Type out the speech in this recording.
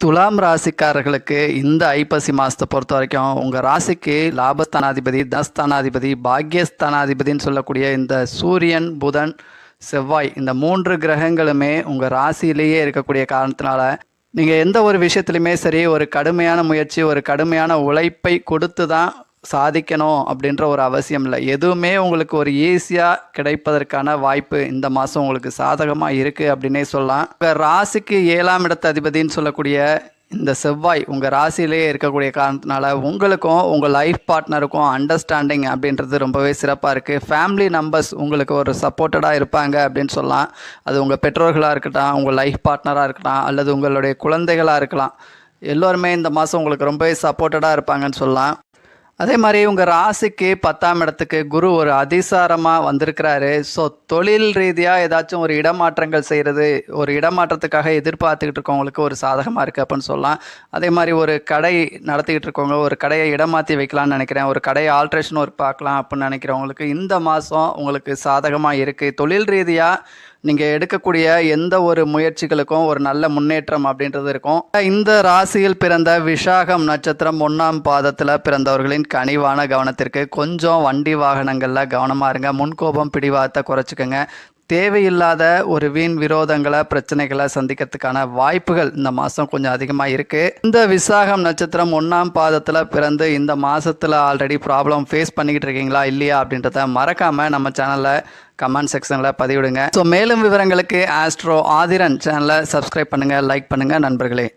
துலாம் ராசிக்காரர்களுக்கு இந்த ஐப்பசி மாதத்தை பொறுத்த வரைக்கும் உங்கள் ராசிக்கு லாபஸ்தானாதிபதி தனஸ்தானாதிபதி பாக்யஸ்தானாதிபதின்னு சொல்லக்கூடிய இந்த சூரியன் புதன் செவ்வாய் இந்த மூன்று கிரகங்களுமே உங்கள் ராசியிலேயே இருக்கக்கூடிய காரணத்தினால நீங்கள் எந்த ஒரு விஷயத்துலையுமே சரி ஒரு கடுமையான முயற்சி ஒரு கடுமையான உழைப்பை கொடுத்து தான் சாதிக்கணும் அப்படின்ற ஒரு அவசியம் இல்லை. எதுவுமே உங்களுக்கு ஒரு ஈஸியாக கிடைப்பதற்கான வாய்ப்பு இந்த மாதம் உங்களுக்கு சாதகமாக இருக்குது அப்படின்னே சொல்லலாம். இப்போ ராசிக்கு ஏழாம் இடத்த அதிபதின்னு சொல்லக்கூடிய இந்த செவ்வாய் உங்கள் ராசியிலேயே இருக்கக்கூடிய காரணத்தினால உங்களுக்கும் உங்கள் லைஃப் பார்ட்னருக்கும் அண்டர்ஸ்டாண்டிங் அப்படின்றது ரொம்பவே சிறப்பாக இருக்குது ஃபேமிலி நம்பர்ஸ் உங்களுக்கு ஒரு சப்போர்ட்டடாக இருப்பாங்க அப்படின்னு சொல்லலாம். அது உங்கள் பெற்றோர்களாக இருக்கட்டும் உங்கள் லைஃப் பார்ட்னராக இருக்கலாம் அல்லது உங்களுடைய குழந்தைகளாக இருக்கலாம். எல்லோருமே இந்த மாதம் உங்களுக்கு ரொம்பவே சப்போர்ட்டடாக இருப்பாங்கன்னு சொல்லலாம். அதே மாதிரி உங்கள் ராசிக்கு பத்தாம் இடத்துக்கு குரு ஒரு அதிசாரமாக வந்திருக்கிறாரு. ஸோ தொழில் ரீதியாக ஏதாச்சும் ஒரு இடமாற்றங்கள் செய்கிறது ஒரு இடமாற்றத்துக்காக எதிர்பார்த்துக்கிட்டு இருக்கவங்களுக்கு ஒரு சாதகமாக இருக்குது அப்படின்னு சொல்லலாம். அதே மாதிரி ஒரு கடை நடத்திக்கிட்டு இருக்கவங்க ஒரு கடையை இடமாற்றி வைக்கலாம்னு நினைக்கிறேன். ஒரு கடையை ஆல்ட்ரேஷன் ஒர்க் பார்க்கலாம் அப்படின்னு நினைக்கிறவங்களுக்கு இந்த மாதம் உங்களுக்கு சாதகமாக இருக்குது தொழில் ரீதியாக நீங்கள் எடுக்கக்கூடிய எந்த ஒரு முயற்சிகளுக்கும் ஒரு நல்ல முன்னேற்றம் அப்படின்றது இருக்கும். இந்த ராசியில் பிறந்த விஷாகம் நட்சத்திரம் ஒன்றாம் பாதத்தில் பிறந்தவர்களின் கனிவான கவனத்திற்கு கொஞ்சம் வண்டி வாகனங்களில் கவனமாக இருங்க. முன்கோபம் பிடிவாதத்தை குறைச்சிக்கோங்க. தேவையில்லாத ஒரு வீண் விரோதங்களை பிரச்சனைகளை சந்திக்கிறதுக்கான வாய்ப்புகள் இந்த மாதம் கொஞ்சம் அதிகமாக இருக்குது இந்த விசாகம் நட்சத்திரம் ஒன்றாம் பாதத்தில் பிறந்து இந்த மாதத்தில் ஆல்ரெடி ப்ராப்ளம் ஃபேஸ் பண்ணிக்கிட்டு இருக்கீங்களா இல்லையா அப்படின்றத மறக்காமல் நம்ம சேனலில் கமெண்ட் செக்ஷனில் பதிவிடுங்க. ஸோ மேலும் விவரங்களுக்கு ஆஸ்ட்ரோ ஆதிரன் சேனலை சப்ஸ்கிரைப் பண்ணுங்கள் லைக் பண்ணுங்கள் நண்பர்களே.